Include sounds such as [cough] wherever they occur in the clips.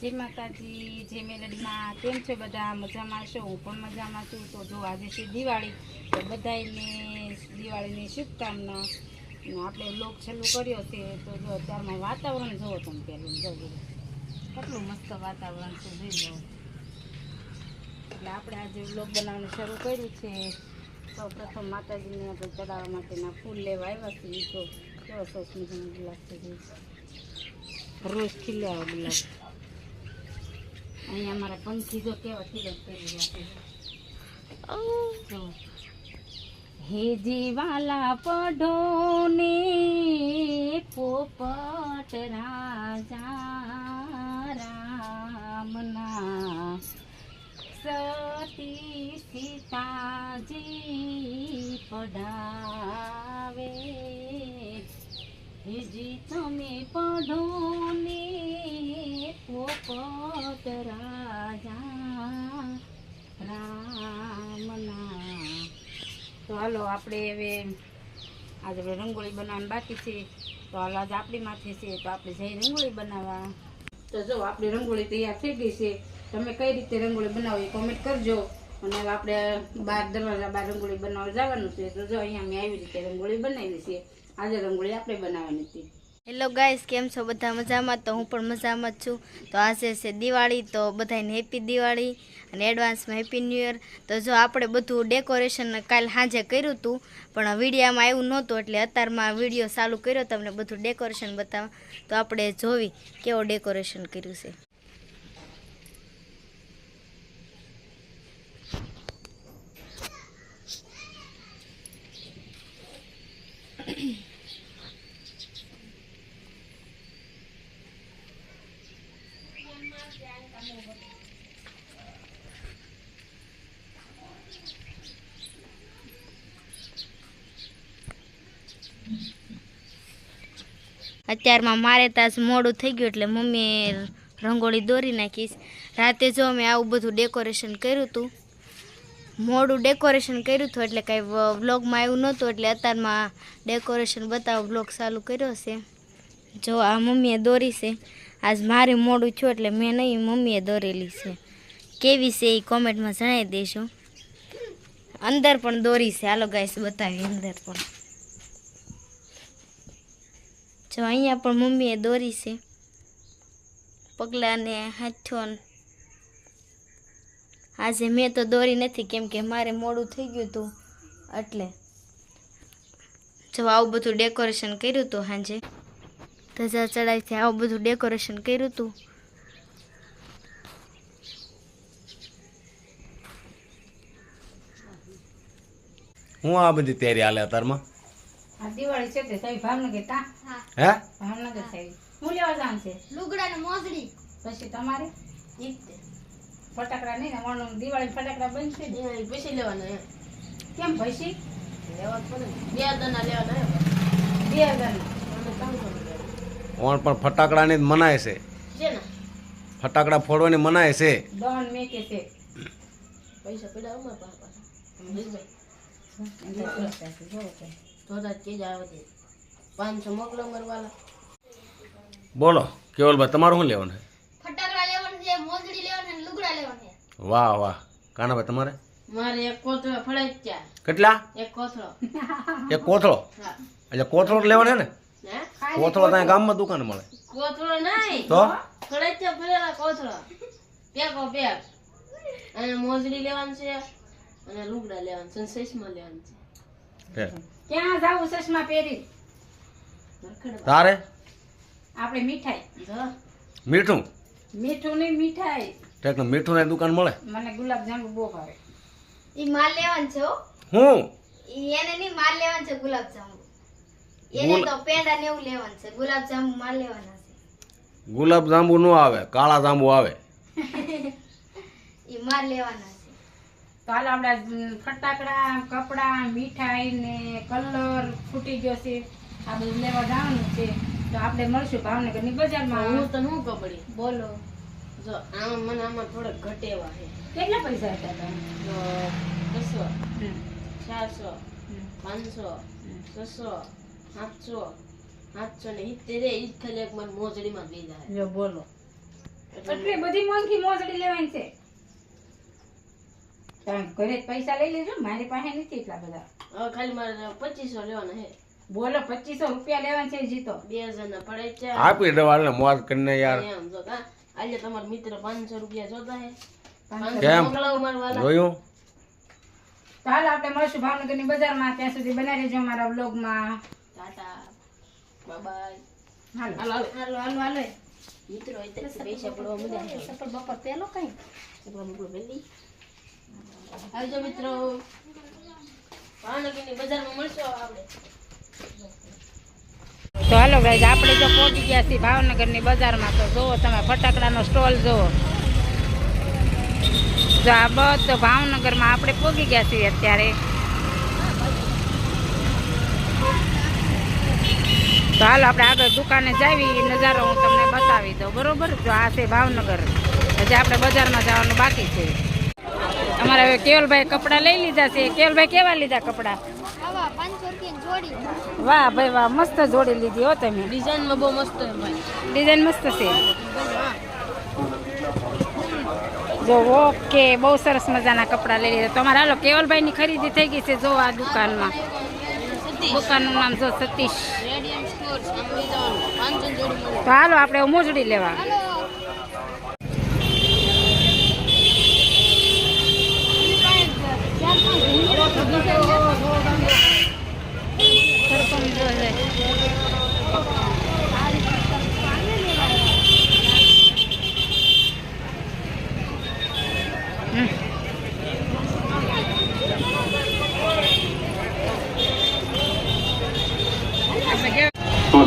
જય માતાજી, જય મેલડીમાં. કેમ છે બધા? મજામાં છો? હું પણ મજામાં છું. તો જો આજે છે દિવાળી, તો બધાને દિવાળીની શુભકામના. આપણે લોક છેલ્લું કર્યો છે, તો જો અત્યારમાં વાતાવરણ જુઓ તમે પહેલું, જો જો. કેટલું મસ્ત વાતાવરણ છે, જોઈ લો. એટલે આપણે આજે બ્લોગ બનાવવાનું શરૂ કર્યું છે. સૌ પ્રથમ માતાજીને આપણે ચડાવવા માટેના ફૂલ લેવા આવ્યા છીએ. તો કેવો સરસ મજાનો છે, જો. રોજ ખીલ્યા ગુલાબ અહીંયા મારા પંખી જો કેવા ખીલે કરી રહ્યા છે. હે જીવાલા પઢો ને પોપટ રાજા રામના સતી સીતાજી પઢાવે. હેજી તમે પઢો ને પોપટ રાજા રામના તો હાલો આપણે હવે આજે રંગોળી બનાવવાની બાકી છે. તો હાલ આજે આપણી માથે છે, તો આપણે જઈ રંગોળી બનાવવા. તો જો આપણી રંગોળી તૈયાર થઈ ગઈ છે. તમે કઈ રીતે રંગોળી બનાવો એ કોમેન્ટ કરજો. અને આપણે બાર દરવાજા બાર રંગોળી બનાવવા જવાનું છે. તો જો અહીંયા મેં આવી રીતે રંગોળી બનાવી છે. આજે રંગોળી આપણે બનાવવાની હતી. હેલો ગાઈસ કેમ છો? બધા મજામાં? તો હું પણ મજામાં જ છું. તો આજે છે દિવાળી, તો બધાને હેપી દિવાળી અને એડવાન્સમાં હેપી ન્યૂ યર તો જો આપણે બધું ડેકોરેશન કાલ સાંજે કર્યું હતું, પણ વિડીયામાં આવ્યું નહોતું, એટલે અત્યારમાં વીડિયો ચાલુ કર્યો, તમને બધું ડેકોરેશન બતાવવા. તો આપણે જોવી કેવો ડેકોરેશન કર્યું છે. અત્યારમાં મારે તાસ મોડું થઈ ગયું એટલે મમ્મીએ રંગોળી દોરી નાખીશ. રાતે જો અમે આવું બધું ડેકોરેશન કર્યું હતું, મોડું ડેકોરેશન કર્યું હતું એટલે કાંઈ વ્લોગમાં આવ્યું નહોતું એટલે અત્યારમાં ડેકોરેશન બતાવો વ્લોગ ચાલુ કર્યો છે. જો આ મમ્મીએ દોરી છે. આજ મારે મોડું થયું એટલે મેં નહીં, મમ્મીએ દોરેલી છે. કેવી છે એ કોમેન્ટમાં જણાવી દેજો. અંદર પણ દોરી છે. હાલો ગાઈસ બતાવી અંદર પણ. જો અહીંયા પણ મમ્મીએ દોરી છે. પગલાને હાથો આજે મેં તો દોરી નથી કેમ કે મારે મોડું થઈ ગયું હતું એટલે. જો આવું બધું ડેકોરેશન કર્યું હતું સાંજે ધજા ચડાવીથી આવું બધું ડેકોરેશન કર્યું હતું. હું આ બધી તૈયારી હાલે અત્યારમાં? આ દિવાળી છે તે ભાવનગર તા હે? ભાવનગર સાઈડ. હું લેવા જવાનું છે. લુગડા ને મોજડી. પછી તમારે ફટાકડા નહીં ને વણનું દિવાળી ફટાકડા બનશે દિવાળી પછી લેવાના કેમ પછી? લેવા પડે બે દાના લેવાના બે હજાર અમે ત્રણસો નું લેવાનું. ઓણ પણ ફટાકડાની જ મનાય છે. છે ને ફટાકડા ફોડવાની મનાય છે. દોન મેકે છે. પૈસા પડ્યા અમારા છે, જોવો તો. કે જ ચીજ આવે છે પાંચસો મોકલો મરવાલા બોલો કેવલભાઈ તમારું શું લેવાનું છે? ફટાકડા લેવાનું છે મોજડી લેવાની અને લુગડા લેવાના વાહ વાહ. કાનાભાઈ તમારે? મારે એક કોથળો ફળાઈ કેટલા? એક કોથળો. એક કોથળો? એટલે કોથળો લેવાનો ને? કોથળો ત્યાં ગામમાં દુકાન મળે. કોથળો નહીં. તો? ચા ફળેલા કોથળો. પેકો પેક અને મોજડી લેવાનું છે અને લુગડા લેવાનું છે અને ચશ્મા લેવાનું છે. ક્યાં જાવું ચશ્મા પહેરી. તારે? આપણે મીઠાઈ. જો. મીઠું? મીઠું નહીં મીઠાઈ. ટેક મીઠું ની દુકાન મળે? મને ગુલાબ જાંબુ બહુ ભાવે. ઈ માલ લેવાનું છે હું. એને નહીં માલ લેવાનું છે ગુલાબ જાંબુ. એને તો પેંડા ને એવું લેવાનું છે. ગુલાબ જાંબુ માલ લેવાના છે. ગુલાબ જાંબુ નો આવે કાળા જાંબુ આવે. [laughs] ઈ માલ લેવાના છે. તો હાલો આપણે ફટાકડા કપડા મીઠાઈ ને કલર ફૂટી ગયો છે. આ બધું લેવા જવાનું છે. તો આપણે મળશું ભાવનગરની બજારમાં. હું તો શું કબડી બોલો. જો આમ મને આમાં થોડોક ઘટેવા છે. કેટલા પૈસા હતા? તમે બસો ચારસો પાંચસો છસો સાતસો સાતસો ને સિત્તેર એ જ ખાલી એક મને મોજડીમાં લઈ જાય. જો બોલો. એટલી બધી મોંઘી મોજડી લેવાની છે. તમે ઘરે જ પૈસા લઈ લેજો મારી પાસે નથી એટલા બધા. ખાલી મારે પચીસો લેવાના હે બોલો પચીસો રૂપિયા લેવાના છે જીતો બે હજાર ના પડે છે. આપી દેવાને મોજ કરીને યાર. એમ જો કા આજે તમારા મિત્ર પાંચસો રૂપિયા જોતા હે. કેમ? મારા વાલા. જોયું? તો આપણે મળશું ભાવનગરની બજારમાં ત્યાં સુધી બનાવી રહેજો અમારા બ્લોગમાં ટાટા. બાય બાય હાલો હાલો. હાલો હાલો હાલો. મિત્રો એટલે પૈસા પડવા આવે સફર બપોર પેલો કઈ? સપના મોકલો પહેલી. આવજો મિત્રો. ભાવનગરની બજારમાં મળશો આપણે. તો હાલો ગાઈઝ આપણે જો પહોંચી ગયા છીએ ભાવનગરની બજારમાં. તો જુઓ તમે, ફટાકડાનો સ્ટોલ જુઓ. જો આ બધો ભાવનગરમાં આપણે પહોંચી ગયા છીએ અત્યારે. તો હાલો, આપણે આગળ દુકાને જાવી, નજારો હું તમને બતાવી દઉં. બરોબર? જો આ છે ભાવનગર. હજી આપણે બજારમાં જવાનું બાકી છે. અમારે હવે કેવલભાઈ કપડાં લઈ લીધા છે. કેવલભાઈ, કેવા લીધા કપડાં આવા પાંચસો રૂપિયા જોડી વાહ ભાઈ વાહ મસ્ત જોડી લીધી હો તમે. ડિઝાઇનમાં બહુ મસ્ત ભાઈ ડિઝાઇન મસ્ત છે. જો ઓકે બહુ સરસ મજાના કપડાં લઈ લીધા. તમારે હાલો કેવલભાઈની ખરીદી થઈ ગઈ છે જો આ દુકાનમાં. દુકાનનું નામ જો સતીશ. તો હાલો આપણે મોજડી લેવા.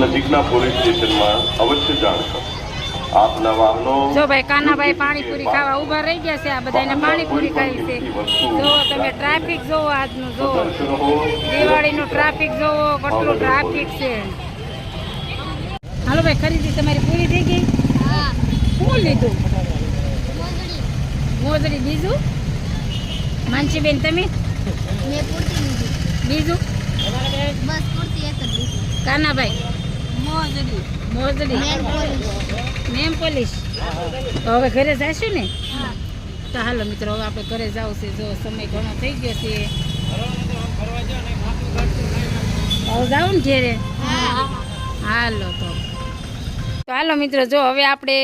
નજીકના પોલીસ સ્ટેશનમાં અવશ્ય જાણ કરો. આપના વાહનો જો ભાઈ કાનાભાઈ પાણીપુરી ખાવા ઊભા રહી ગયા છે આ બધાને પાણીપુરી ખાઈ છે. જો તમે ટ્રાફિક જોવો આજનું જોવો દિવાળીનું ટ્રાફિક જોવો કેટલું ટ્રાફિક છે. હાલો ભાઈ ખરીદી તમારી પૂરી થઈ ગઈ? શું લીધું? મોજડી. બીજું? માનસીબેન તમે? બીજું? બસ પૂરતી એક કાનાભાઈ? મોજડી. મોજડી. નેમ પોલીસ તો હવે ઘરે જઈશું ને? હા. તો હાલો મિત્રો હવે આપણે ઘરે જવું છે. જો સમય ઘણો થઈ ગયો છે. હવે જાઉં ને ઘેરે? હાલો તો. તો હાલો મિત્રો જો હવે આપણે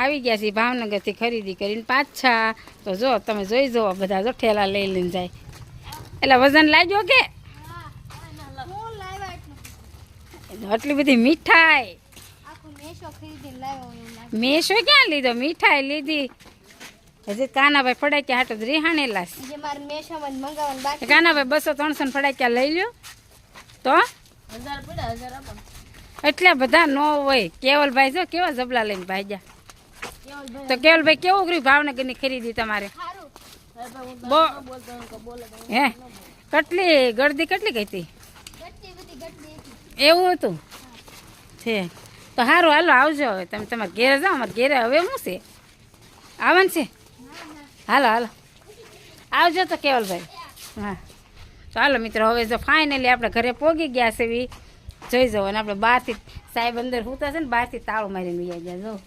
આવી ગયા છીએ ભાવનગરથી ખરીદી કરીને પાછા. તો જો તમે જોઈ જુઓ બધા જો ઠેલા લઈ લઈને જાય. એટલે વજન લાગ્યો કે હું લાવ્યા એટલું આટલી બધી મીઠાઈ. મેસો ક્યાં લીધો? મીઠાઈ લીધી. હજી કાનાભાઈ ફડાક્યા હાટો જ રિહાણેલા છે. કાનાભાઈ બસો ત્રણસો ને ફડાક્યા લઈ લ્યો. તો? હજાર પડ્યા હજાર આપો. એટલે બધા નો હોય. કેવલભાઈ જો કેવા જબલા લઈને ભાગ્યા. તો કેવલભાઈ કેવું કર્યું ભાવનગરની ખરીદી તમારે? હે? કેટલી? ગળદી કેટલી ગઈ હતી ગટતી બધી ગટતી હતી એવું હતું? છે. તો સારું હાલો, આવજો. હવે તમે તમારા ઘેરે જાઓ, અમારા ઘેરે હવે શું છે? આવન છે? હાલો હાલો. આવજો તો, કેવલભાઈ. હા. ચાલો, મિત્રો, હવે જો ફાઇનલી આપણે ઘરે પોગી ગયા છે એવી જોઈ જાઓ, અને આપણે બહારથી સાહેબ અંદર સૂતા છે ને, બહારથી તાળું મારીને આવી ગયા, જો.